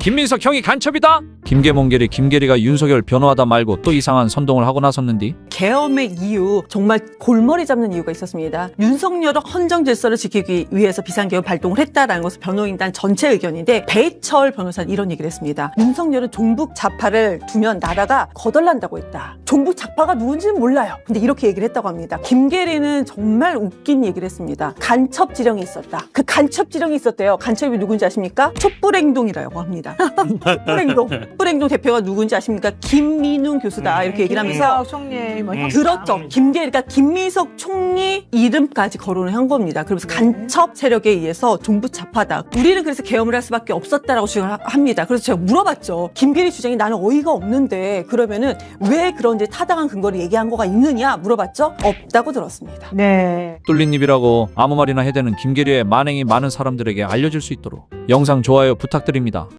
김민석 형이 간첩이다. 김계몽결이 김계리가 윤석열 변호하다 말고 또 이상한 선동을 하고 나섰는디. 계엄의 이유 정말 골머리 잡는 이유가 있었습니다. 윤석열의 헌정 질서를 지키기 위해서 비상계엄 발동을 했다라는 것은 변호인단 전체 의견인데 배철 변호사는 이런 얘기를 했습니다. 윤석열은 종북 좌파를 두면 나라가 거덜난다고 했다. 종북 좌파가 누군지는 몰라요. 근데 이렇게 얘기를 했다고 합니다. 김계리는 정말 웃긴 얘기를 했습니다. 간첩 지령이 있었다. 그 간첩 지령이 있었대요. 간첩이 누군지 아십니까? 촛불 행동이라고 합니다. 촛불행동. 촛불행동 대표가 누군지 아십니까? 김민웅 교수다. 이렇게 얘기를 하면서 김민석 총리 뭐 형. 들었죠. 김계리가 김민석 총리 이름까지 거론을 한 겁니다. 그러면서 간첩 세력에 의해서 종부 좌파다. 우리는 그래서 계엄을 할 수밖에 없었다라고 주장을 하- 합니다. 그래서 제가 물어봤죠. 김계리 주장이 나는 어이가 없는데 그러면은 왜 그런 이제 타당한 근거를 얘기한 거가 있느냐 물어봤죠. 없다고 들었습니다. 네. 뚫린 입이라고 아무 말이나 해대는 김계리의 만행이 많은 사람들에게 알려질 수 있도록 영상 좋아요 부탁드립니다.